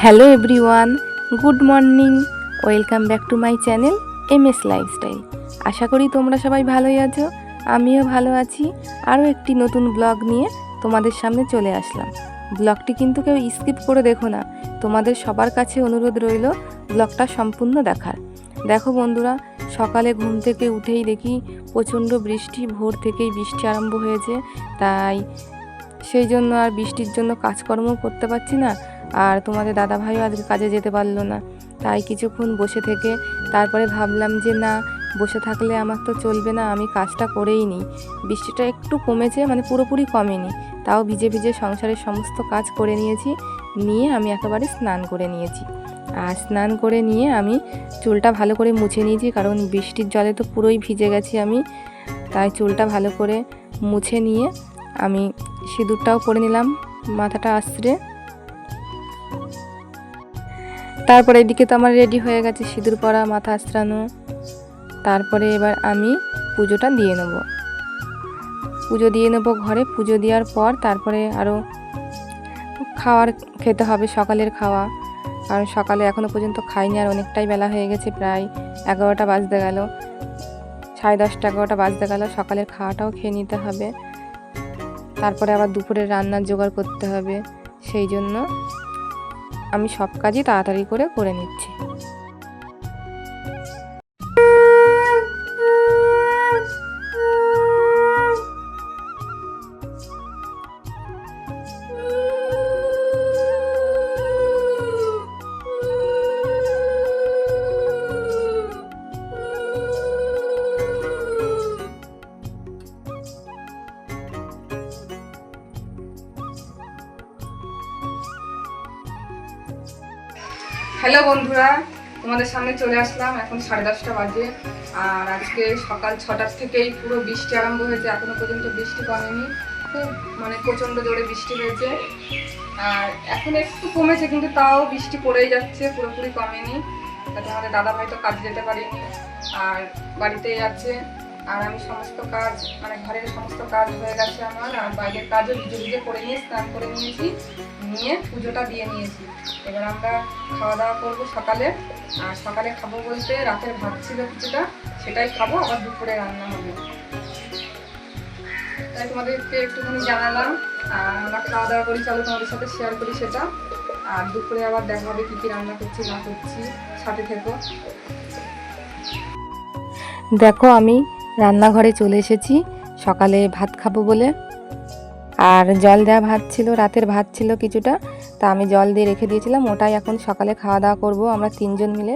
Hello everyone, good morning, welcome back to my channel M S lifestyle. আশা করি তোমরা সবাই ভালোই আছো, আমিও ভালো আছি। আরও একটি নতুন ব্লগ নিয়ে তোমাদের সামনে চলে আসলাম। ব্লগটি কিন্তু কেউ স্কিপ করে দেখো না, তোমাদের সবার কাছে অনুরোধ রইল ব্লগটা সম্পূর্ণ দেখার। দেখো বন্ধুরা, সকালে ঘুম থেকে উঠেই দেখি প্রচণ্ড বৃষ্টি, ভোর থেকেই বৃষ্টি আরম্ভ হয়েছে। তাই সেই জন্য আর বৃষ্টির জন্য কাজকর্ম করতে পারছি না। আর তোমাদের দাদা ভাইও আজকে কাজে যেতে পারল না। তাই কিছুক্ষণ বসে থেকে তারপরে ভাবলাম যে, না, বসে থাকলে আমার তো চলবে না, আমি কাজটা করেই নিই। বৃষ্টিটা একটু কমেছে মানে পুরোপুরি কমেনি। তাও ভিজে ভিজে সংসারের সমস্ত কাজ করে নিয়েছি, নিয়ে আমি একেবারে স্নান করে নিয়েছি। আর স্নান করে নিয়ে আমি চুলটা ভালো করে মুছে নিয়েছি, কারণ বৃষ্টির জলে তো পুরোই ভিজে গেছি আমি। তাই চুলটা ভালো করে মুছে নিয়ে আমি সিঁদুরটাও পরে নিলাম, মাথাটা আশ্রে তারপরে এদিকে তো আমার রেডি হয়ে গেছে সিঁদুর পরা, মাথা আশ্রানো তারপরে এবার আমি পুজোটা দিয়ে নেব। পুজো দিয়ে নেব ঘরে, পুজো দেওয়ার পর তারপরে আরও খাওয়ার খেতে হবে, সকালের খাওয়া। কারণ সকালে এখনও পর্যন্ত খাইনি, আর অনেকটাই বেলা হয়ে গেছে, প্রায় এগারোটা বাজতে গেল। সাড়ে দশটা, এগারোটা বাজতে গেল, সকালের খাওয়াটাও খেয়ে নিতে হবে। তারপরে আবার দুপুরের রান্নার জোগাড় করতে হবে, সেই জন্য আমি সব কাজই তাড়াতাড়ি করে করে নিচ্ছি। হ্যালো বন্ধুরা, তোমাদের সামনে চলে আসলাম এখন সাড়ে দশটা বাজে, আর আজকে সকাল ছটার থেকেই পুরো বৃষ্টি আরম্ভ হয়েছে, এখনও পর্যন্ত বৃষ্টি কমেনি, খুব মানে প্রচণ্ড জোরে বৃষ্টি হয়েছে, আর এখন একটু কমেছে কিন্তু তাও বৃষ্টি পড়েই যাচ্ছে, পুরোপুরি কমেনি, তাতে আমাদের দাদা ভাই তো কাজ যেতে পারেনি, আর বাড়িতেই আছে আর আমি সমস্ত কাজ মানে ঘরের সমস্ত কাজ হয়ে গেছে আমার, আর বাইরের কাজও ভিজে ভিজে করে নিয়ে, স্নান করে নিয়েছি, নিয়ে পুজোটা দিয়ে নিয়েছি। এবার আমরা খাওয়া দাওয়া করব সকালে, আর সকালে খাব বলতে রাতের ভাত ছিল কিছুটা, সেটাই খাব, আবার দুপুরে রান্না হবে। তাই তোমাদেরকে একটুখানি জানালাম, আর আমরা খাওয়া দাওয়া করি, চলো তোমাদের সাথে শেয়ার করি সেটা। আর দুপুরে আবার দেখা হবে কী কী রান্না করছি, না করছি, সাথে থেকো। দেখো আমি রান্নাঘরে চলে এসেছি। সকালে ভাত খাব বলে। আর জল দেওয়া ভাত ছিল, রাতের ভাত ছিল কিছুটা। তা আমি জল দিয়ে রেখে দিয়েছিলাম, ওটাই এখন সকালে খাওয়া দাওয়া করব আমরা তিনজন মিলে।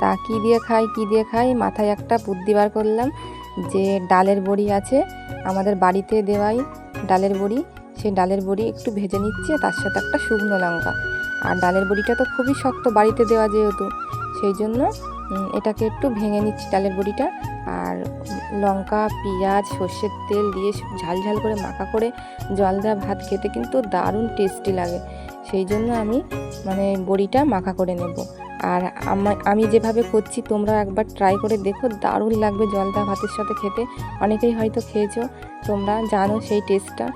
তা কি দিয়ে খাই, কি দিয়ে খাই, মাথায় একটা বুদ্ধি বার করলাম যে ডালের বড়ি আছে, আমাদের বাড়িতে দেওয়াই ডালের বড়ি। সেই ডালের বড়ি একটু ভেজে নিচ্ছে, তার সাথে একটা শুকনো লঙ্কা। আর ডালের বড়িটা তো খুবই শক্ত, বাড়িতে দেওয়া যেহেতু। সেই জন্য এটাকে একটু ভেঙে নিচ্ছি ডালের বড়িটা। আর লঙ্কা, পেঁয়াজ, সর্ষের তেল দিয়ে ঝাল ঝাল করে মাখা করে জল দেওয়া ভাত খেতে কিন্তু দারুণ টেস্টি লাগে। সেই জন্য আমি মানে বড়িটা মাখা করে নেব। আর আমা- যেভাবে করছি তোমরা একবার ট্রাই করে দেখো, দারুণ লাগবে জল দেওয়া ভাতের সাথে খেতে। অনেকেই হয়তো খেয়েছো, তোমরা জানো সেই টেস্টটা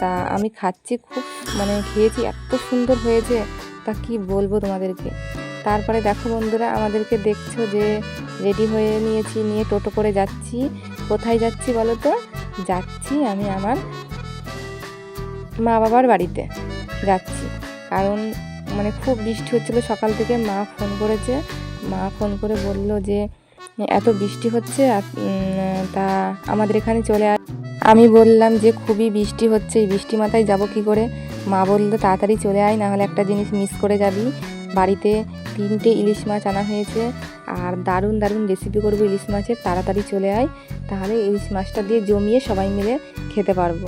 তা আমি খাচ্ছি খুব মানে খেয়েছি, এত সুন্দর হয়েছে। তা কি বলব তোমাদেরকে? তারপরে দেখো বন্ধুরা, আমাদেরকে দেখছ যে রেডি হয়ে নিয়েছি, নিয়ে টোটো করে যাচ্ছি। কোথায় যাচ্ছি বলো তো? যাচ্ছি আমি আমার মা বাবার বাড়িতে যাচ্ছি। কারণ মানে খুব বৃষ্টি হচ্ছিল সকাল থেকে, মা ফোন করেছে। মা ফোন করে বলল যে, এত বৃষ্টি হচ্ছে তা আমাদের এখানে চলে আস আমি বললাম যে, খুবই বৃষ্টি হচ্ছে, এই বৃষ্টি মাথায় যাব কি করে? মা বলল, তাড়াতাড়ি চলে আয়, নাহলে একটা জিনিস মিস করে যাবি। বাড়িতে তিনটে ইলিশ মাছ আনা হয়েছে। আর দারুণ দারুণ রেসিপি করব ইলিশ মাছের। তাড়াতাড়ি চলে আয় তাহলে ইলিশ মাছটা দিয়ে জমিয়ে সবাই মিলে খেতে পারব।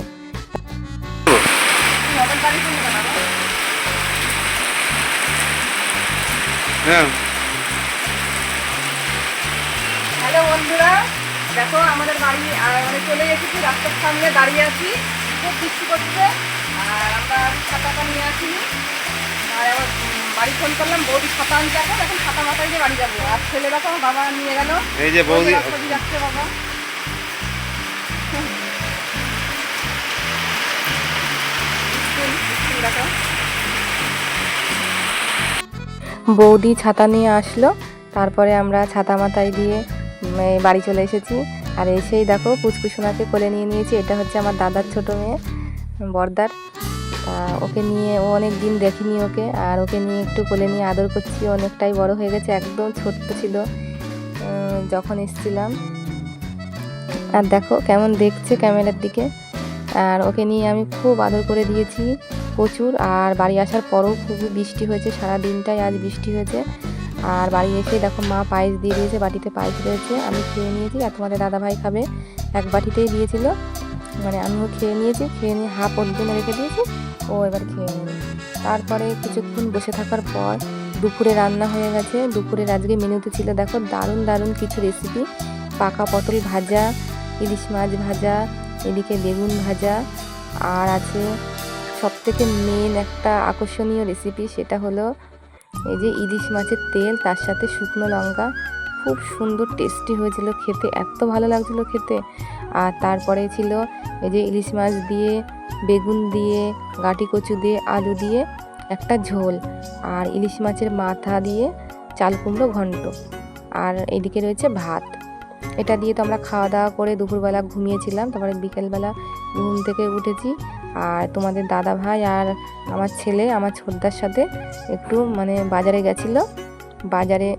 হ্যাঁ। হ্যালো বন্ধুরা দেখো আমাদের বাড়ি মানে চলে এসেছি রাস্তার সামনে দাঁড়িয়ে আছি। খুব বৃষ্টি করছে। আর আমরা ছাতাটা নিয়ে আসি আর উম, বাড়ি ফোন করলাম বৌদি ছাতা আনতে এখন এখন ছাতা মাথায় দিয়ে বাড়ি যাব। আর ছেলে দেখো বাবা নিয়ে গেল। এই যে বৌদি। যাচ্ছে বাবা। দেখো বৌদি ছাতা নিয়ে আসলো তারপরে আমরা ছাতা মাথায় দিয়ে বাড়ি চলে এসেছি। আর এসেই দেখো পুচকুসোনাকে কোলে নিয়ে নিয়েছি এটা হচ্ছে আমার দাদার ছোট মেয়ে বর্দার। ওকে নিয়ে ও অনেক দিন দেখিনি ওকে, আর ওকে নিয়ে একটু কোলে নিয়ে আদর করছি, অনেকটাই বড় হয়ে গেছে, একদম ছোট্ট ছিল যখন এসেছিলাম। আর দেখো কেমন দেখছে ক্যামেরার দিকে। আর ওকে নিয়ে আমি খুব আদর করে দিয়েছি প্রচুর, আর বাড়ি আসার পরও খুবই বৃষ্টি হয়েছে সারা দিনটাই আজ বৃষ্টি হয়েছে। আর বাড়ি এসে দেখো মা পায়েস দিয়ে দিয়েছে, বাটিতে পায়েস রয়েছে আমি খেয়ে নিয়েছি, আর তোমাদের দাদাভাই খাবে, এক বাটিতেই দিয়েছিল। মানে আমিও খেয়ে নিয়েছি, খেয়ে নিয়ে হাফ ওর রেখে দিয়েছি, ও এবার খেয়ে নেবে। তারপরে কিছুক্ষণ বসে থাকার পর দুপুরে রান্না হয়ে গেছে। দুপুরের আজকে মেনুতে ছিল, দেখো, দারুণ দারুণ কিছু রেসিপি পাকা পটল ভাজা, ইলিশ মাছ ভাজা, এদিকে বেগুন ভাজা, আর আছে সবথেকে মেন একটা আকর্ষণীয় রেসিপি সেটা হলো এই যে ইলিশ মাছের তেল, তার সাথে শুকনো লঙ্কা। খুব সুন্দর টেস্টি হয়েছিল খেতে, এত ভালো লাগছিল খেতে। আর তারপরে ছিল এই যে ইলিশ মাছ দিয়ে, বেগুন দিয়ে, গাঁটি কচু দিয়ে, আলু দিয়ে একটা ঝোল আর ইলিশ মাছের মাথা দিয়ে চাল কুমড়ো ঘন্ট। আর এদিকে রয়েছে ভাত। এটা দিয়ে তো আমরা খাওয়া দাওয়া করে দুপুরবেলা ঘুমিয়েছিলাম, তারপরে বিকেলবেলা ঘুম থেকে উঠেছি। আর তোমাদের দাদা ভাই আর আমার ছেলে, আমার ছোটদার সাথে একটু মানে বাজারে গেছিল। বাজারে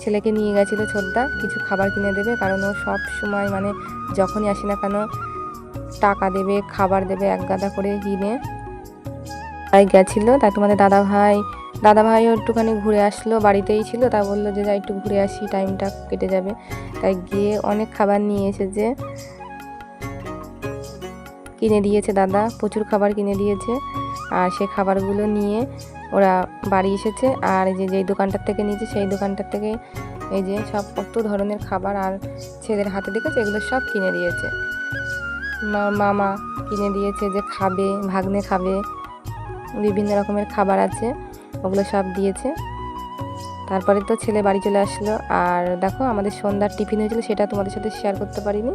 ছেলেকে নিয়ে গেছিল ছোটদা কিছু খাবার কিনে দেবে, কারণ ও সব সময় মানে যখনই আসি না কেন, টাকা দেবে, খাবার দেবে, এক গাদা করে কিনে। তাই গেছিল, তাই তোমাদের দাদা ভাই, দাদা ভাইও একটুখানি ঘুরে আসলো, বাড়িতেই ছিল, তা বলল যে যা একটু ঘুরে আসি টাইমটা কেটে যাবে। তাই গিয়ে অনেক খাবার নিয়ে এসেছে। কিনে দিয়েছে দাদা, প্রচুর খাবার কিনে দিয়েছে, আর সে খাবারগুলো নিয়ে ওরা বাড়ি এসেছে। আর এই যে, যেই দোকানটার থেকে নিয়েছে, সেই দোকানটার থেকে এই যে সব কত ধরনের খাবার আর ছেলের হাতে দেখেছে? এগুলো সব কিনে দিয়েছে। মামা কিনে দিয়েছে যে খাবে, ভাগ্নে খাবে, বিভিন্ন রকমের খাবার আছে, ওগুলো সব দিয়েছে। তারপরে তো ছেলে বাড়ি চলে আসলো। আর দেখো, আমাদের সন্ধ্যার টিফিন হয়েছিল, সেটা তোমাদের সাথে শেয়ার করতে পারিনি।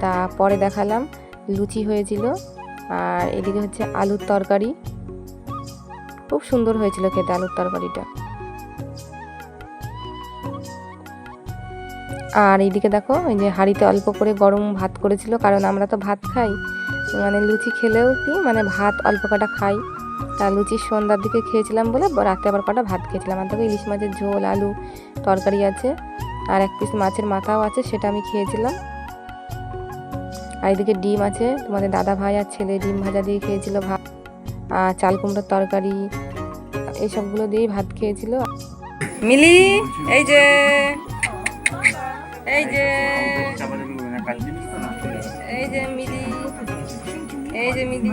তা পরে দেখালাম, লুচি হয়েছিল। আর এদিকে হচ্ছে আলুর তরকারি। খুব সুন্দর হয়েছিল খেতে আলুর তরকারিটা। আর এইদিকে দেখো এই যে হাঁড়িতে অল্প করে গরম ভাত করেছিল, কারণ আমরা তো ভাত খাই। মানে লুচি খেলেও কি মানে ভাত অল্প কটা খাই। তা লুচি সন্ধ্যার দিকে খেয়েছিলাম বলে রাতে আবার কটা ভাত খেয়েছিলাম। আর দেখো ইলিশ মাছের ঝোল, আলু, তরকারি আছে। আর এক পিস মাছের মাথাও আছে, সেটা আমি খেয়েছিলাম। আর এদিকে ডিম আছে, তোমাদের দাদা ভাই আর ছেলে ডিম ভাজা দিয়ে খেয়েছিল ভাত। চাল কুমড়োর তরকারি এইসবগুলো দিয়েই ভাত খেয়েছিল। মিলি, এই যে এই যে এই যে মিলি, এই যে মিলি।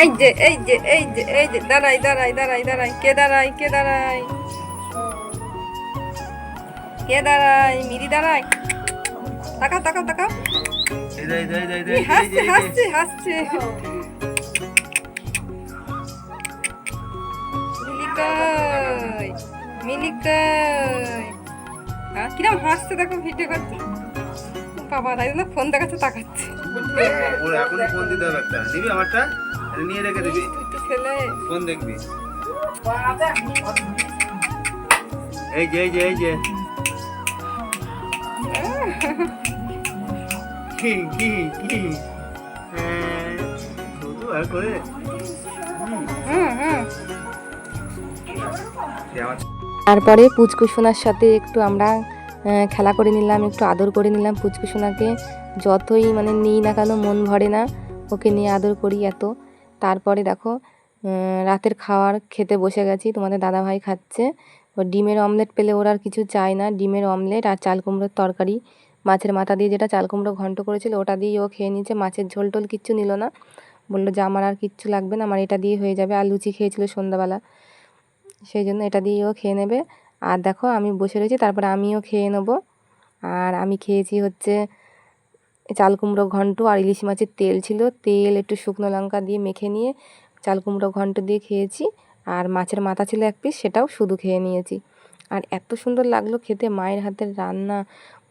এই যে এই যে এই যে এই যে, দাঁড়াই দাঁড়াই দাঁড়াই দাঁড়াই, কে দাঁড়াই কে দাঁড়াই? কে দাঁড়াই? মিলি দাঁড়াই তাকাও তাকাও তাকাও হাসছে হাসছে হাসছে। মিলিকই মিলিকই। হ্যাঁ কিরম হাসছে দেখো ভিডিও করছে বাবা তাই জন্য ফোন দেখাচ্ছে তাকাচ্ছে। ওর এখন ফোন দিতে হবে একটা। নিবি আমারটা? নিয়ে রেখে দিবি। ছেলে। ফোন দেখবি। এই যে এই যে এই যে। কি কি কি? হ্যাঁ, করে। তারপরে পুচকুসোনার সাথে একটু আমরা খেলা করে নিলাম একটু আদর করে নিলাম পুচকুসোনাকে যতই মানে নিই না কেন মন ভরে না ওকে নিয়ে আদর করি এত। তারপরে দেখো রাতের খাওয়ার খেতে বসে গেছি তোমাদের দাদাভাই খাচ্ছে। ও ডিমের অমলেট পেলে ওর আর কিছু চায় না ডিমের অমলেট আর চাল কুমড়োর তরকারি। মাছের মাথা দিয়ে যেটা চাল কুমড়ো ঘন্ট করেছিল, ওটা দিয়ে ও খেয়ে নিয়েছে। মাছের ঝোল টোল কিচ্ছু নিল না। বলল যে, আমার আর কিচ্ছু লাগবে না, আমার এটা দিয়ে হয়ে যাবে। আর লুচি খেয়েছিল সন্ধ্যাবেলা। সেই জন্য এটা দিয়ে ও খেয়ে নেবে। আর দেখো, আমি বসে রয়েছি, তারপরে আমিও খেয়ে নেব। আর আমি খেয়েছি হচ্ছে চাল কুমড়ো ঘন্ট আর ইলিশ মাছের তেল ছিল। তেল, একটু শুকনো লঙ্কা দিয়ে মেখে নিয়ে চাল কুমড়ো ঘন্ট দিয়ে খেয়েছি। আর মাছের মাথা ছিল এক পিস, সেটাও শুধু খেয়ে নিয়েছি। আর এত সুন্দর লাগল খেতে, মায়ের হাতের রান্না।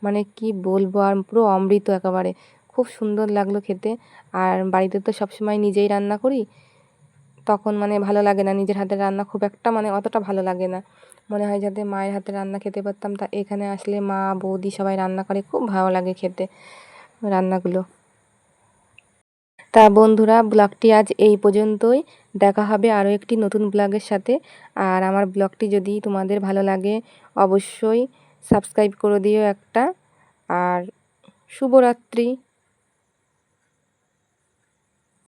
মানে কি বলব, আর পুরো অমৃত একেবারে। খুব সুন্দর লাগল খেতে। আর বাড়িতে তো সবসময় নিজেই রান্না করি। তখন মানে ভালো লাগে না, নিজের হাতের রান্না খুব একটা মানে অতটা ভালো লাগে না। মনে হয় যাতে মায়ের হাতে রান্না খেতে পারতাম। তা এখানে আসলে মা, বৌদি সবাই রান্না করে, খুব ভালো লাগে খেতে রান্নাগুলো। তা বন্ধুরা, ব্লগটি আজ এই পর্যন্তই। দেখা হবে আরও একটি নতুন ব্লগের সাথে। আর আমার ব্লগটি যদি তোমাদের ভালো লাগে, অবশ্যই সাবস্ক্রাইব করে দিও একটা। আর শুভরাত্রি।